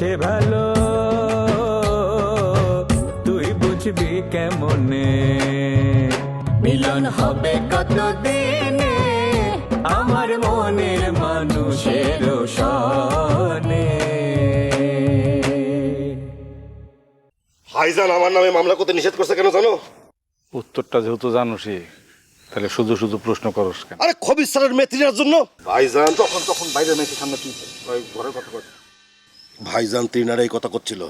সে ভালো। তুই বুঝবি কেমনে? মিলন হবে কত দিনে আমার মনের মানুষের সনে। ভাইজান আমার নামে মামলা করতে নিষেধ করছে কেন জানো? উত্তরটা যেহেতু জানোসই তাহলে শুধু শুধু প্রশ্ন করস কেন? আরে খবির স্যারের মেয়েটির জন্য? ভাইজান তখন তখন বাইরের মেয়েটির সামনে কি ঘরের কথা কর ভাইজান তিনারা এই কথা করছিল।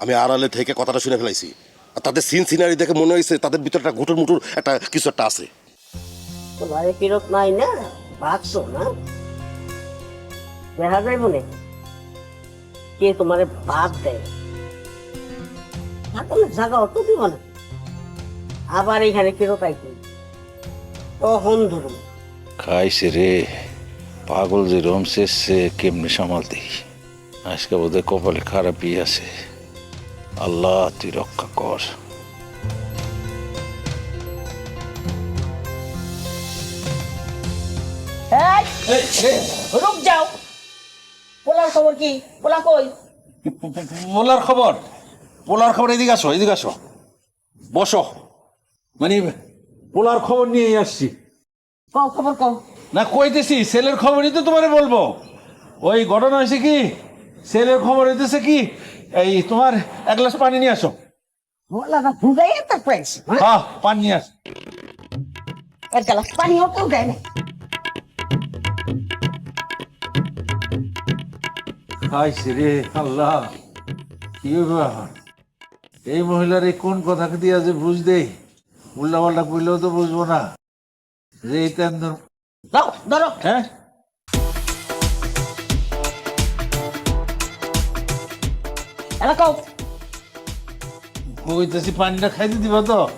আমি আড়ালে থেকে কথাটা শুনে ফেলাইছি। আর তাদের সিন সিনারি দেখে মনে হয়েছে তাদের ভিতরে একটা ঘুটুর মুটুর একটা কিছু একটা আছে। তোমারে কিরক নাই না? ভাগছো না? দেখা যায় মনে কে তোমারে ভাত দেয়? তাহলে জায়গা অত দিব না। আবার এখানে কিরক আইতে তখন ধরুন। খাইছে রে। পাগল যে রম শেষছে কেমনে সামালতি আজকে বোধহয় কপালে খারাপই আছে। আল্লাহ তুই রক্ষা কর। রুক যাও। পোলার খবর কি? পোলা কই? পোলার খবর? পোলার খবর এদিকে আসো এদিকে আসো। বসো। মানে পোলার খবর নিয়ে আসছি। কও খবর কও। না কইতেছি ছেলের খবরই তো তোমারে বলব। ওই ঘটনা হয়েছে কি? ছেলের খবর হইতেছে কি? এই তোমার এক গ্লাস পানি নিয়ে আসো। হ্যাঁ পানি নিয়ে আসো। এক গ্লাস পানিও কেউ দেয় না। খাইছে রে আল্লাহ কি ব্যাপার? এই মহিলার এই কোন কথাকে দিয়া যে বুঝ দেই উল্টা পাল্টা কইলেও তো বুঝব না। যে এই তেন দাও ধরো। হ্যাঁ? কও। কইতেছি পানিটা খাইতে দিবা তো।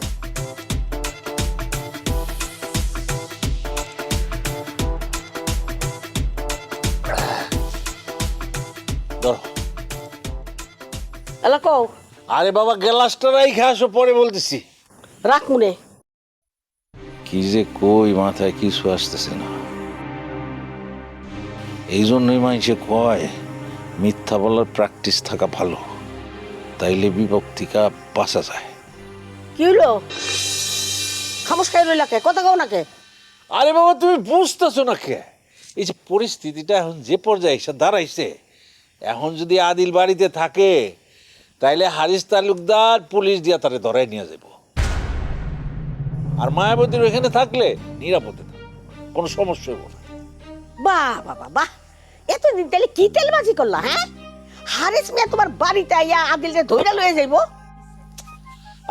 কও। আরে বাবা গ্লাসটা রাইখে আসো পরে বলতেছি। রাখ মনে। কি যে কই মাথায় কিছু আসতেছে না। এই জন্যই মানুষে কয় মিথ্যা বলার প্র্যাকটিস থাকা ভালো। তাইলে বিভক্তিকা বাঁচা যায়। কি হইল? খামোশ খাই রইলা কে? কথা কও না কে? আরে বাবা তুমি বুঝতেছো না কে? এই যে পরিস্থিতিটা এখন যে পর্যায়ে এসে দাঁড়াইছে এখন যদি আদিল বাড়িতে থাকে তাইলে হারিস তালুকদার পুলিশ দিয়া তারে ধরাই নিয়ে যাব। আর মায়াবতীর এখানে থাকলে নিরাপদে কোনো সমস্যা হইব না। বাহ বাবা বাহ এতদিন তাহলে কি তেলবাজি করলা হ্যাঁ? হারিস মিয়া তোমার বাড়িতে আইয়া আদিলরে ধইরা লয়ে যাইবো?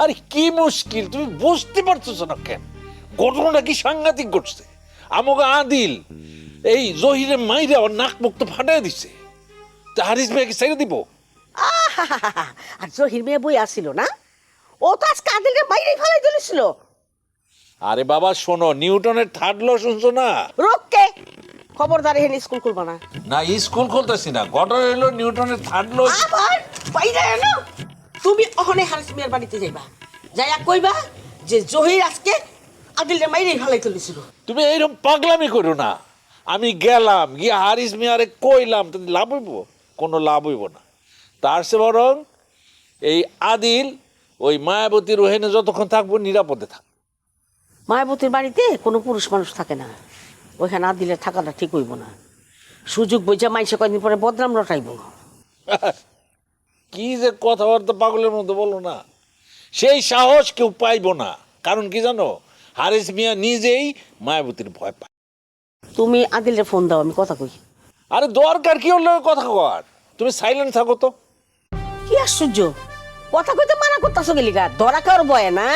আরে কি মুশকিল তুমি বুঝতে পারতেছো না কেন? ঘটনাটা কি সাংঘাতিক ঘটছে? আমাকে আদিল এই জহিরে মাইরে ওর নাক মুখ তো ফাটাই দিছে। তা হারিস ভাইকে ছেড়ে দিব। আর জহির মেয়ে বই আসছিল না? ও তো আজকে আদিলরে বাইরে ফেলাই তুলেছিল। আরে বাবা শোনো নিউটনের থার্ড ল শুনছো না? রোককে খবরদার এখানে স্কুল খুলবা না। না স্কুল খুলতেছি না। ঘটনা হলো নিউটনের থার্ড ল আবার বাইরে এনো তুমি ওখানে হারিস মিয়ার বাড়িতে যাইবা। যাইয়া কইবা যে জহির আজকে আদিলরে মাইরে ফেলাই তুলেছিল। তুমি এইরকম পাগলামি করো না। আমি গেলাম গিয়ে হারিস মিয়ারে কইলাম তো লাভ হইব? কোনো লাভ হইব না। তার সে বরং এই আদিল ওই মায়াবতী রোহেনে যতক্ষণ থাকব নিরাপদে থাক। মায়াবতীর বাড়িতে কোনো পুরুষ মানুষ থাকে না। ওইখানে আদিলে থাকাটা ঠিক হইব না। সুযোগ বুঝে মাইসে কয়দিন পরে বদনাম রটাইব। কি যে কথাবার্তা পাগলের মতো বলো না। সেই সাহস কেউ পাইব না। কারণ কি জানো? হারিস মিয়া নিজেই মায়াবতীর ভয় পায়। তুমি আদিলের ফোন দাও আমি কথা কই। আরে দরকার কি হলো কথা কর তুমি সাইলেন্ট থাকো তো। কি আশ্চর্য? কথা কইতে মানা করতেছো গেলিগা ধরা খাওয়ার বয়ে না?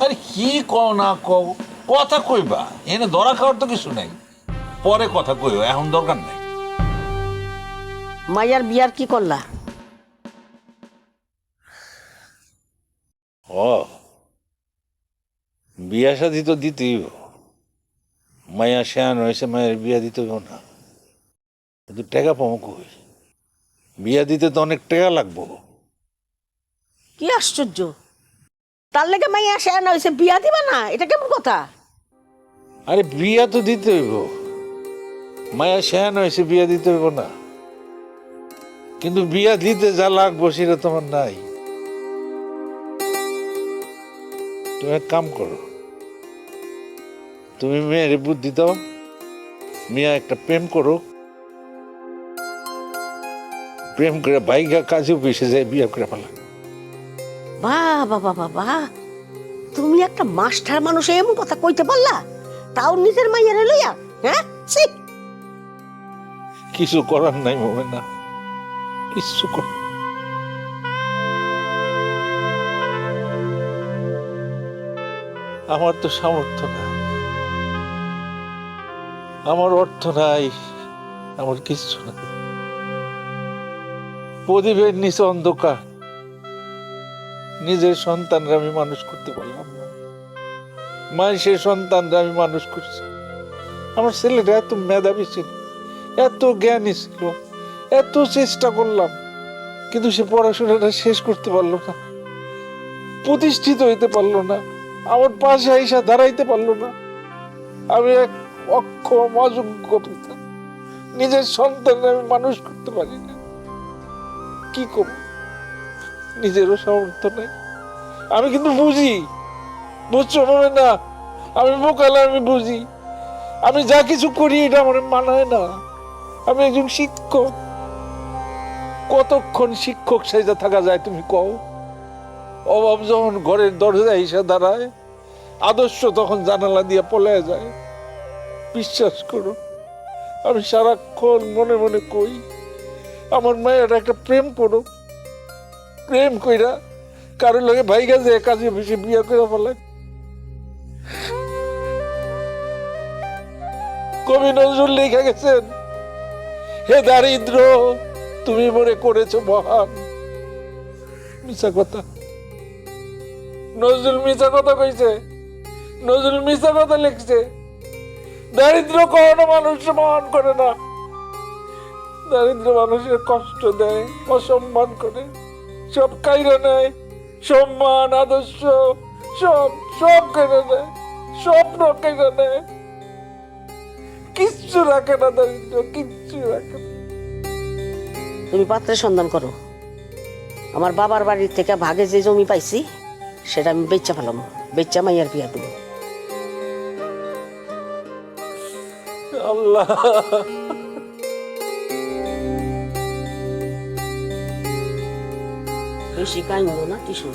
আরে কি কও না কও? কথা কইবা এনে ধরা খাওয়ার তো কিছু নাই। পরে কথা কইও এখন দরকার নাই। মাইয়ার বিয়ার কি করলা? ও বিয়া শাদি তো দিতেই। মায়া শেয়ান হয়েছে মায়ের বিয়া দিতে হইব না। কিন্তু টাকা পাবো কই? বিয়া দিতে তো অনেক টাকা লাগবো। কি আশ্চর্য! তার লেগে মাইয়া সে না হয়েছে বিয়া দিবা না? এটা কেমন কথা? আরে বিয়া তো দিতে হইব। মায়া শেয়ান হয়েছে বিয়া দিতে হইব না। কিন্তু বিয়া দিতে যা লাগবো সেটা তোমার নাই। তুমি এক কাম করো। তুমি মেয়ের বুদ্ধি দাও। মিয়া একটা প্রেম করো প্রেম করে বাইকা কাজে অফিসে যায়, বিয়া করে ফেলা বাহ বাবা বাবা তুমি একটা মাস্টার মানুষ এমন কথা কইতে পারলা? তাও নিজের মাইয়ারে লইয়া হ্যাঁ? ছি। কিছু করার নাই মোমে না কিছু কর আমার তো সামর্থ্য নাই। আমার অর্থ নাই, আমার কিচ্ছু নাই। প্রদীপের নিচে অন্ধকার। নিজের সন্তানরা আমি মানুষ করতে পারলাম না। মানুষের সন্তানরা আমি মানুষ করছি। আমার ছেলেটা এত মেধাবী ছিল, এত জ্ঞানী ছিল, এত চেষ্টা করলাম, কিন্তু সে পড়াশোনাটা শেষ করতে পারল না, প্রতিষ্ঠিত হইতে পারল না, আমার পাশে আইসা দাঁড়াইতে পারল না। আমি এক অক্ষম, অযোগ্য নিজের সন্তান আমি মানুষ করতে পারি না। কি করব? নিজেরও সামর্থ্য নেই। আমি কিন্তু বুঝি। বুঝছ মনে না আমি বোকালে আমি বুঝি। আমি যা কিছু করি, এটা আমার মানায় না। আমি একজন শিক্ষক। কতক্ষণ শিক্ষক সেজে থাকা যায় তুমি কও? অভাব যখন ঘরের দরজা এসে দাঁড়ায়, আদর্শ তখন জানালা দিয়ে পলে যায়। বিশ্বাস করো, আমি সারাক্ষণ মনে মনে কই, আমার মায়ের একটা প্রেম করো প্রেম কইরা কারোর লগে ভাই গেছে কাজে বেশি বিয়ে করে ফেলে। কবি নজরুল লিখে গেছেন, হে দারিদ্র তুমি মনে করেছ মহান। মিশা কথা। নজরুল মিছা কথা কইছে, নজরুল মিছা কথা লিখছে দারিদ্র কখনো মানুষ মহান করে না। দারিদ্র মানুষের কষ্ট দেয়, অসম্মান করে। সব কাইরা নেয় সম্মান আদর্শ সব সব কেড়ে নেয় স্বপ্ন কেড়ে নেয়। কিচ্ছু রাখে না দারিদ্র কিচ্ছু রাখে না। তুমি পাত্রের সন্ধান করো। আমার বাবার বাড়ির থেকে ভাগে যে জমি পাইছি সেটা আমি বেচা ফেলাম বেচা মাইয়ার বিয়া দেবো। আল্লাহ। বেশি কাইন্দ না টিসু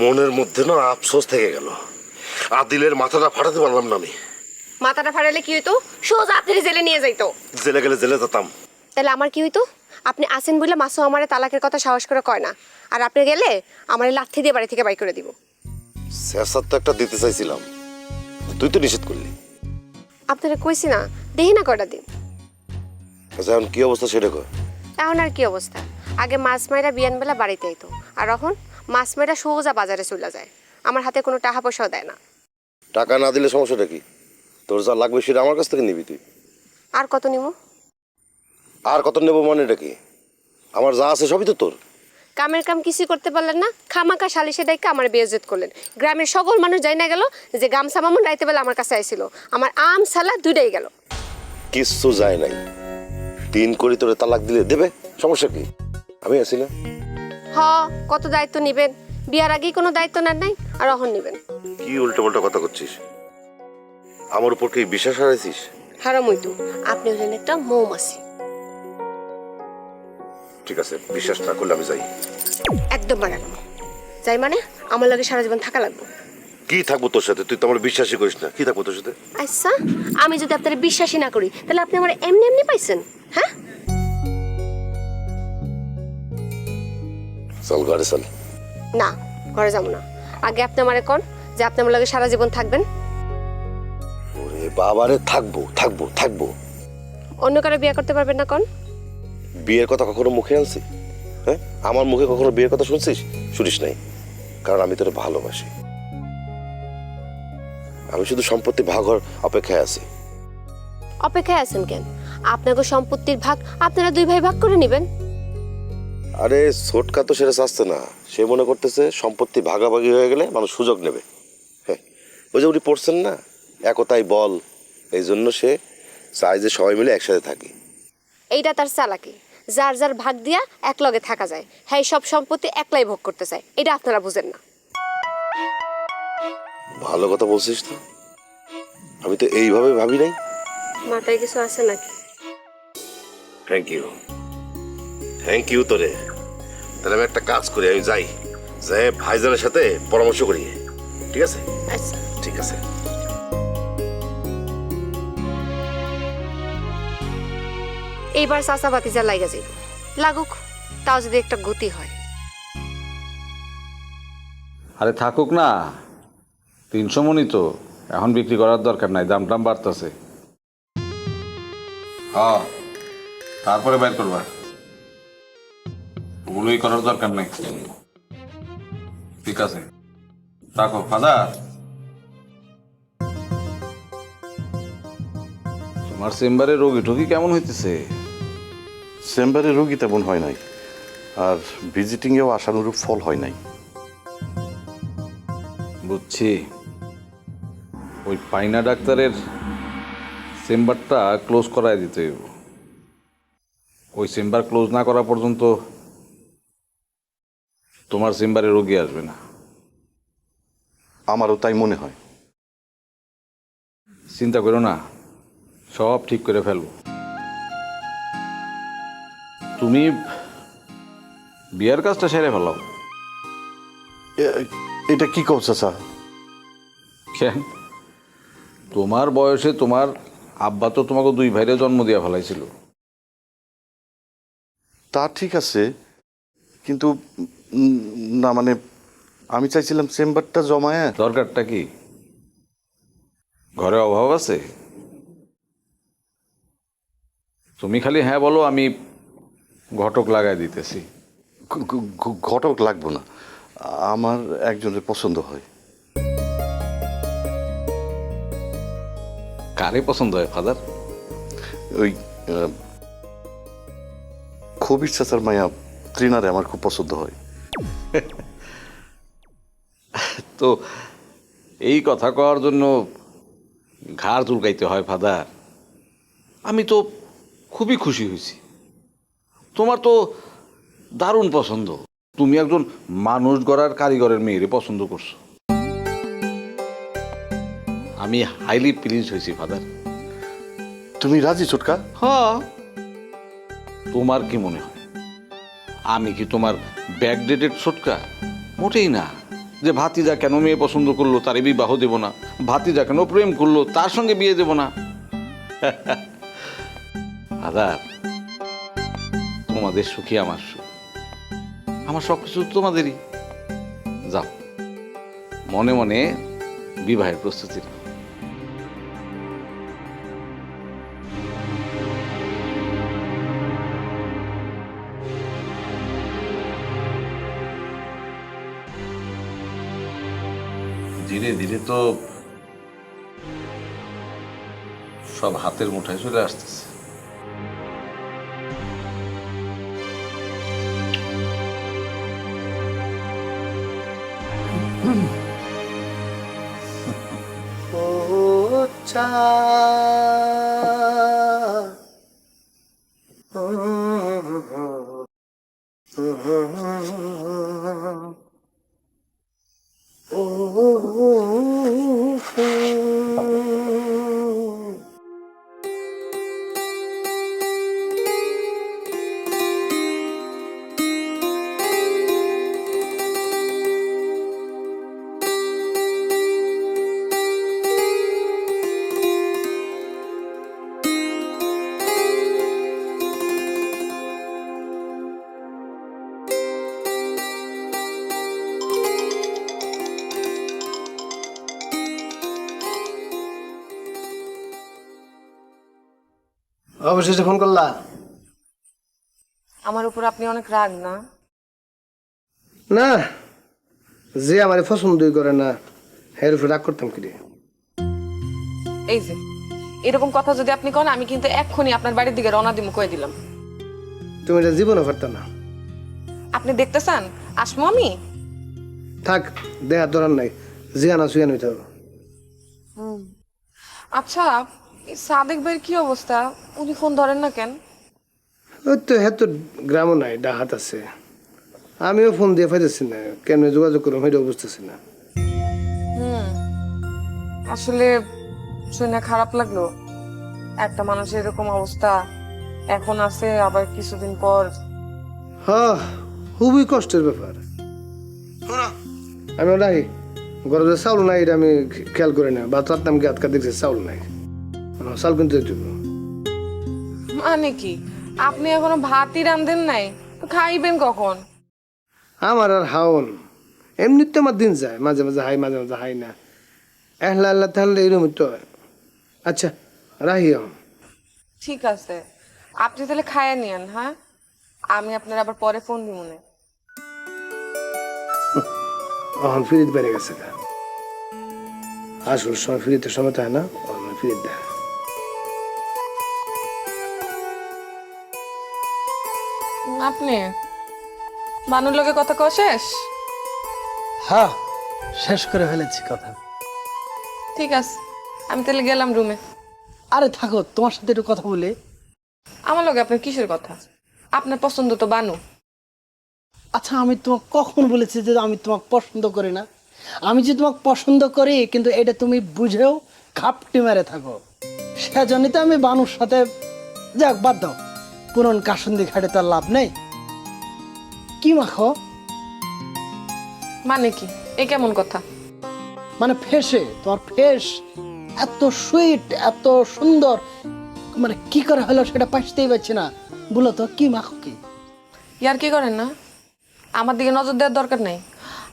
মনের মধ্যে না আফসোস থেকে গেল। আদিলের মাথাটা ফাটাতে পারলাম না আমি। মাথাটা ফাটালে কি হইতো? সোজা আপনি জেলে নিয়ে যাইতো। জেলে গেলে জেলে যেতাম। তাহলে আমার কি হইতো? আপনি আসেন বলে মাসও আমারে তালাকের কথা সাহস করে কয় না। আর আপনি গেলে আমার লাথি দিয়ে বাড়ি থেকে বাই করে দিব। শেরসাদ তো একটা দিতে চাইছিলাম। তুই তো নিষেধ করলি। আপনারা কইছি না দেখি না কয়টা দিন আচ্ছা এখন কি অবস্থা সেটা কর এখন আর কি অবস্থা? আগে মাছ মাইরা বিয়ান বেলা বাড়িতে আইতো আর এখন মাছ মাইরা সোজা বাজারে চলে যায়। আমার হাতে কোনো টাকা পয়সাও দেয় না। টাকা না দিলে সমস্যাটা কি? তোর যা লাগবে সেটা আমার কাছ থেকে নিবি তুই। আর কত নিব? আর কত নেব মানে এটা কি? আমার যা আছে সবই তো তোর। কামের কাম কিছুই করতে পারলেন না। খামাকা সালিশে ডাইকে আমার বেজেত করলেন। গ্রামের সকল মানুষ যাই না গেল যে গামছা মামুন রাইতে বেলা আমার কাছে আইছিল। আমার আম সালা দুইটাই গেল। কিচ্ছু যায় নাই। তিন কোটি তোরে তালাক দিলে দেবে? সমস্যা কি? আমি আছি না। হ কত দায়িত্ব নিবেন? বিয়ার আগেই কোনো দায়িত্ব নেন নাই? আর অহন নিবেন। কি উল্টো পাল্টা কথা করছিস? আমার উপর কি বিশ্বাস হারাইছিস? হারাম হইতু আপনি হলেন একটা মৌমাছি। ঠিক আছে বিশ্বাস না করলে আমি যাই। একদম বাড়ালাম যাই মানে আমার লাগে সারা জীবন থাকা লাগবে। কি থাকব তোর সাথে? তুই তো আমার বিশ্বাসই করিস না। কি থাকব তোর সাথে? আচ্ছা আমি যদি আপনার বিশ্বাসই না করি তাহলে আপনি আমার এমনি এমনি পাইছেন হ্যাঁ? চল ঘরে চল। না ঘরে যাব না। আগে আপনি আমারে কোন যে আপনি আমার লগে সারা জীবন থাকবেন। ওরে বাবারে থাকব থাকব থাকব। অন্য কারও বিয়ে করতে পারবেন না কোন। বিয়ের কথা কখনো মুখে আনছি? হ্যাঁ? আমার মুখে কখনো বিয়ের কথা শুনছিস? শুনিস নাই। কারণ আমি তোর ভালোবাসি। আমি শুধু সম্পত্তি ভাগ হওয়ার অপেক্ষায় আছি। অপেক্ষায় আছেন কেন? আপনাকে সম্পত্তির ভাগ আপনারা দুই ভাই ভাগ করে নেবেন। আরে সোটকা তো সেটা চাচ্ছে না। সে মনে করতেছে সম্পত্তি ভাগাভাগি হয়ে গেলে মানুষ সুযোগ নেবে। হ্যাঁ ওই যে উনি পড়ছেন না? একতাই বল। এই জন্য সে চায় যে সবাই মিলে একসাথে থাকি। এইটা তার চালাকি। যার যার ভাগ দিয়া এক লগে থাকা যায়। হ্যাঁ সব সম্পত্তি একলাই ভোগ করতে চায়। এটা আপনারা বুঝেন না। ভালো কথা বলছিস তো। আমি তো এইভাবে ভাবি নাই। মাথায় কিছু আছে নাকি? থ্যাংক ইউ থ্যাংক ইউ তোরে। তাহলে আমি একটা কাজ করি আমি যাই। যাই ভাইজানের সাথে পরামর্শ করি। ঠিক আছে? আচ্ছা। ঠিক আছে। এইবার চাচা বাতিজা লাইগা যাইব। লাগুক, তাও যদি একটা গতি হয়। আরে থাকুক না, তিনশো মনি তো, এখন বিক্রি করার দরকার নাই, দাম টাম বাড়তেছে। তারপরে বাইর করবা। ওগুলোই করার দরকার নেই। ঠিক আছে। রাখো, ফাদার। তোমার চেম্বারে রোগী ঠোগী কেমন হইতেছে? চেম্বারে রোগী তেমন হয় নাই আর ভিজিটিংয়েও আশানুরূপ ফল হয় নাই। বুঝছি। ওই পাইনা ডাক্তারের চেম্বারটা ক্লোজ করায় দিতে হইব। ওই চেম্বার ক্লোজ না করা পর্যন্ত তোমার চেম্বারে রোগী আসবে না। আমারও তাই মনে হয়। চিন্তা করো না সব ঠিক করে ফেলব। তুমি বিয়ার কাজটা সেরে ফেলাও। এটা কি কও চাচা? কেন? তোমার বয়সে তোমার আব্বা তো তোমাকে দুই ভাইরে জন্ম দিয়া ফেলাইছিল। তা ঠিক আছে কিন্তু না মানে আমি চাইছিলাম চেম্বারটা জমায়। দরকারটা কি? ঘরে অভাব আছে? তুমি খালি হ্যাঁ বলো আমি ঘটক লাগাই দিতেছি। ঘটক লাগবো না। আমার একজনের পছন্দ হয়। কারে পছন্দ হয় ফাদার? ওই আহ, কবির চাচার মায়া ত্রিনারে আমার খুব পছন্দ হয়। তো এই কথা কওয়ার জন্য ঘাড় চুলকাইতে হয় ফাদার। আমি তো খুবই খুশি হয়েছি তোমার তো দারুণ পছন্দ। তুমি একজন মানুষ গড়ার কারিগরের মেয়েরে পছন্দ করছ। আমি হাইলি প্লিজ হয়েছি ফাদার তুমি রাজি ছোটকা? হ্যাঁ। তোমার কি মনে হয়? আমি কি তোমার ব্যাকডেটেড ছোটকা? মোটেই না। যে ভাতিজা কেন মেয়ে পছন্দ করল তারে বিবাহ দেব না। ভাতিজা কেন প্রেম করল তার সঙ্গে বিয়ে দেব না। আদার তোমাদের সুখী আমার সুখ। আমার সব কিছু তোমাদেরই। যাও। মনে মনে বিবাহের প্রস্তুতি। ধীরে ধীরে তো সব হাতের মুঠায় চলে আসতেছে। 안. অবশেষে ফোন করলা। আমার উপর আপনি অনেক রাগ না? না যে আমার পছন্দই করে না এর উপর রাগ করতাম কি রে? এই যে এরকম কথা যদি আপনি কন আমি কিন্তু এক্ষুনি আপনার বাড়ির দিকে রওনা দিমু কয়ে দিলাম। তুমি এটা জীবনে পারতাম না। আপনি দেখতে চান আসমো আমি? থাক দেহার দরার নাই জিয়ানা সুয়ান হইতে হবে। আচ্ছা এই সাদেক ভাইয়ের কি অবস্থা? উনি ফোন ধরেন না কেন? ওই তো হ্যাঁ তো গ্রামও নাই ডাহাত আছে। আমিও ফোন দিয়ে পাইতেছি না। কেন যোগাযোগ করব সেটাও বুঝতেছি না। আসলে শুনে খারাপ লাগল। একটা মানুষের এরকম অবস্থা এখন আছে আবার কিছুদিন পর। হ খুবই কষ্টের ব্যাপার। আমি ঘরে যে চাউল নাই এটা আমি খেয়াল করে না। বাত রাত নামকে আটকা দেখছি চাউল নাই। চাউল কিন্তু মানে কি? আপনি এখনও ভাতই রান্ধেন নাই তো খাইবেন কখন? আমার আর হাওন এমনিতে আমার দিন যায় মাঝে মাঝে হাই মাঝে মাঝে হাই না। এহলা আল্লাহ তাহলে এরকম তো আচ্ছা রাহি এখন ঠিক আছে আপনি তাহলে খাইয়ে নিয়েন হ্যাঁ? আমি আপনার আবার পরে ফোন দিব মনে এখন ফিরিত বেড়ে গেছে। আসল সময় ফিরিতে সময় তো হয় না ফিরিত দেয়। আপনি? মানুর লোকে কথা কও শেষ? হ্যাঁ শেষ করে ফেলেছি কথা। ঠিক আছে আমি তাহলে গেলাম রুমে আরে থাকো তোমার সাথে একটু কথা বলে। আমার লগে আপনার কিসের কথা? আপনার পছন্দ তো বানু। আচ্ছা আমি তোমাকে কখন বলেছি যে আমি তোমাকে পছন্দ করি না? আমি যে তোমাকে পছন্দ করি কিন্তু এটা তুমি বুঝেও খাপটি মেরে থাকো। সেজন্যই তো আমি বানুর সাথে যাক বাদ দাও। পুরন কাসন্দি ঘাটে তো আর লাভ নেই? কি মাখো মানে কি? এ কেমন কথা? মানে ফেসে তোমার ফেস এত সুইট এত সুন্দর। মানে কি করে হলো সেটা পাইতেই পারছি না। বলো তো কি মাখো কি? ইয়ার কি করেন না? আমার দিকে নজর দেওয়ার দরকার নেই।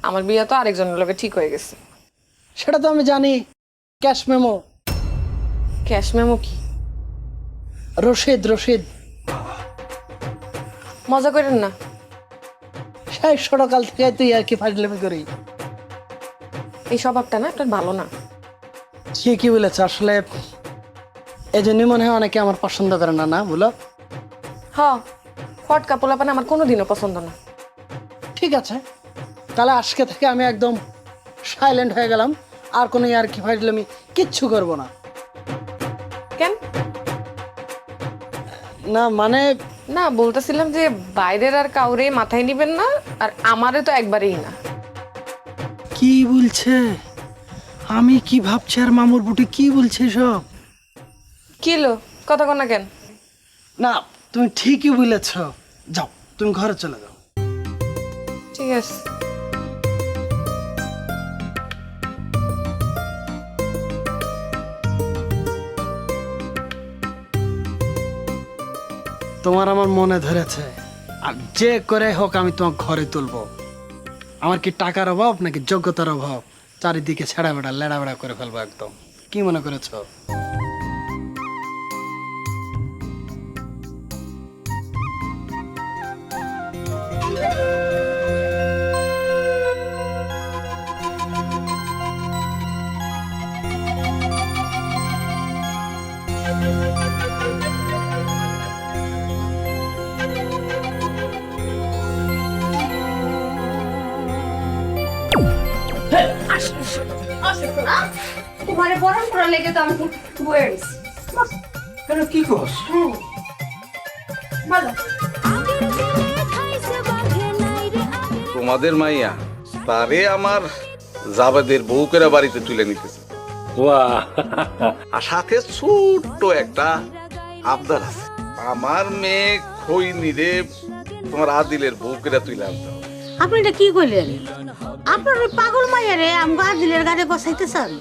আমার বিয়ে তো আরেকজনের লোকে ঠিক হয়ে গেছে। সেটা তো আমি জানি। Cash memo. ক্যাশ মেমো কি? রশিদ রশিদ। মজা করেন না? সেই ছোটকাল থেকে তুই আর কি ফাজলামি করি? এই স্বভাবটা না আপনার ভালো না। ঠিকই বলেছে আসলে এই জন্যই মনে হয় অনেকে আমার পছন্দ করে না না বলো? হ ফটকা পোলাপান আমার কোনোদিনও পছন্দ না। ঠিক আছে তাহলে আজকে থেকে আমি একদম সাইলেন্ট হয়ে গেলাম আর কোনো আর কি ফাজলামি কিচ্ছু করব না। কেন? না মানে না বলতেছিলাম যে বাইরের আর কাউরে মাথায় নিবেন না আর আমারে তো একবারেই না। কি বলছে? আমি কি ভাবছি আর মামুর বুটি কি বলছে সব? কিলো কথা কোনা কেন? না তুমি ঠিকই বলেছ। যাও তুমি ঘরে চলে যাও। ঠিক আছে। তোমার আমার মনে ধরেছে। আর যে করে হোক আমি তোমার ঘরে তুলবো। আমার কি টাকার অভাব নাকি যোগ্যতার অভাব? চারিদিকে ছেঁড়া বেড়া লেড়া বেড়া করে ফেলব একদম। কি মনে করেছ? গেছি কেন কি কস বলো রে তোমাদের মাইয়া তারে আমার জাবেদের বউ করে বাড়িতে তুলে নিতেছে। আর সাথে ছোট্ট একটা আবদার আছে। আমার মেয়ে খই নিরে তোমার আদিলের বউ করে তুলে আনতে। আপনি এটা কি কইলেন? আপনার পাগল মাইয়ারে আমগো আদিলের গাড়ি বসাইতে চান?